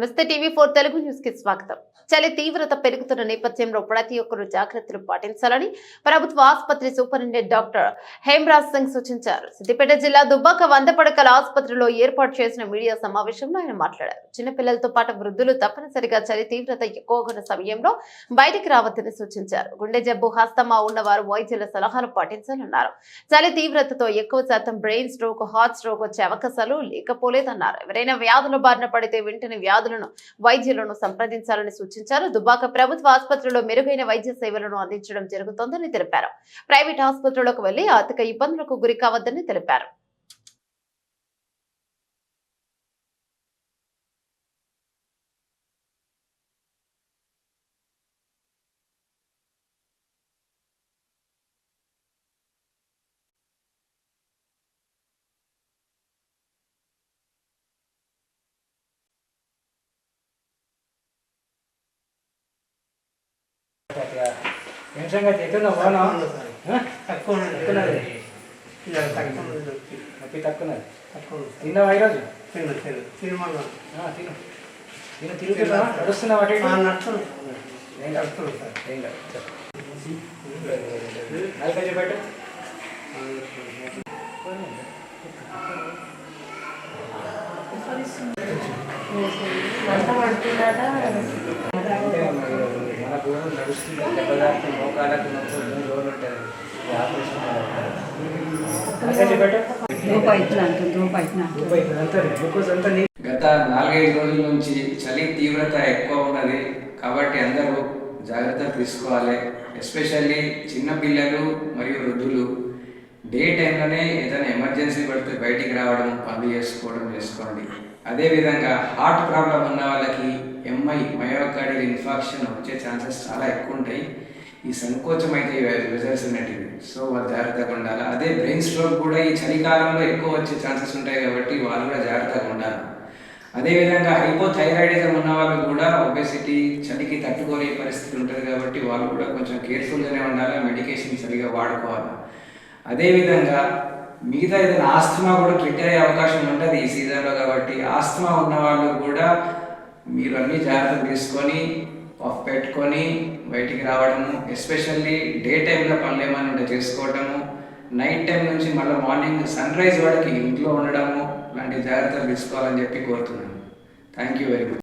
నమస్తే TV four Telugu న్యూస్కి స్వాగతం. చలి తీవ్రత పెరుగుతున్న నేపథ్యంలో ప్రతి ఒక్కరూ జాగ్రత్తలు పాటించాలని ప్రభుత్వ ఆసుపత్రి సూపరింటెండెంట్ డాక్టర్ హేమరాజ్ సింగ్ సూచించారు. సిద్దిపేట జిల్లా దుబ్బాక వందపడకల ఆసుపత్రిలో ఏర్పాటు చేసిన మీడియా సమావేశంలో ఆయన మాట్లాడారు. చిన్నపిల్లలతో పాటు వృద్ధులు తప్పనిసరిగా చలి తీవ్రత ఎక్కువగా ఉన్న సమయంలో బయటికి రావద్దని సూచించారు. గుండె జబ్బు హస్తమా ఉన్నవారు వైద్యుల సలహాలు పాటించాలన్నారు. చలి తీవ్రతతో ఎక్కువ శాతం బ్రెయిన్ స్ట్రోక్ హార్ట్ స్ట్రోక్ వచ్చే అవకాశాలు లేకపోలేదన్నారు. ఎవరైనా వ్యాధుల బారిన పడితే వెంటనే వ్యాధులను వైద్యులను సంప్రదించాలని సూచించారు. దుబ్బాక ప్రభుత్వ ఆసుపత్రిలో మెరుగైన వైద్య సేవలను అందించడం జరుగుతోందని తెలిపారు. ప్రైవేట్ ఆసుపత్రులకు వెళ్ళి ఆర్థిక ఇబ్బందులకు గురి కావద్దని తెలిపారు. ఏం సంగతి ఎట్లున్నా బాగున్నా తక్కువ ఎక్కున్నది నొప్పి తక్కున్నది తిన్నావా ఈరోజు? తిను తిను తిరుమల ఆ, తిను. తిను తిరుగుతున్నా నడుస్తున్నావా అటు కాదు. నడుస్తుంది సార్. ఏం కాదు. నాలుగు కొంచెం మనకు నడుస్తుంది. దెబ్బతాకి మోకాళ్ళకు నొప్పి ఉంటుంది, రోజులు ఉంటుంది గత నాలుగైదు రోజుల నుంచి చలి తీవ్రత ఎక్కువ ఉన్నది. కాబట్టి అందరూ జాగ్రత్తలు తీసుకోవాలి. ఎస్పెషల్లీ చిన్నపిల్లలు మరియు వృద్ధులు. డే టైంలోనే ఏదైనా ఎమర్జెన్సీ పడితే బయటికి రావడం పనులు చేసుకోవడం చేసుకోండి. అదేవిధంగా హార్ట్ ప్రాబ్లం ఉన్న వాళ్ళకి ఎంఐ మయోకార్డియల్ ఇన్ఫాక్షన్ వచ్చే ఛాన్సెస్ చాలా ఎక్కువ ఉంటాయి. ఈ సంకోచం అయితే రిజల్ట్స్ ఉన్నటివి సో వాళ్ళు జాగ్రత్తగా ఉండాలి? అదే బ్రెయిన్ స్ట్రోక్ కూడా ఈ చలికాలంలో ఎక్కువ వచ్చే ఛాన్సెస్ ఉంటాయి కాబట్టి వాళ్ళు కూడా జాగ్రత్తగా ఉండాలి. అదేవిధంగా హైపోథైరాయిడిజం ఉన్న వాళ్ళు కూడా ఒబెసిటీ చలికి తట్టుకోలేని పరిస్థితి ఉంటుంది కాబట్టి వాళ్ళు కూడా కొంచెం కేర్ఫుల్గానే ఉండాలి? మెడికేషన్ సరిగా వాడుకోవాలి? అదేవిధంగా మిగతా ఏదైనా ఆస్తమా కూడా ట్రిట్ అయ్యే అవకాశం ఉంటుంది ఈ సీజన్లో కాబట్టి ఆస్తమా ఉన్న వాళ్ళు కూడా మీరు అన్ని జాగ్రత్తలు తీసుకొని పఫ్ పెట్టుకొని బయటికి రావడము ఎస్పెషల్లీ డే టైంలో పనులు ఏమైనా ఉంటే చేసుకోవడము నైట్ టైం నుంచి మళ్ళీ మార్నింగ్ సన్ రైజ్ వరకు ఇంట్లో ఉండడము లాంటి జాగ్రత్తలు తీసుకోవాలని చెప్పి కోరుతున్నాను. Thank you very much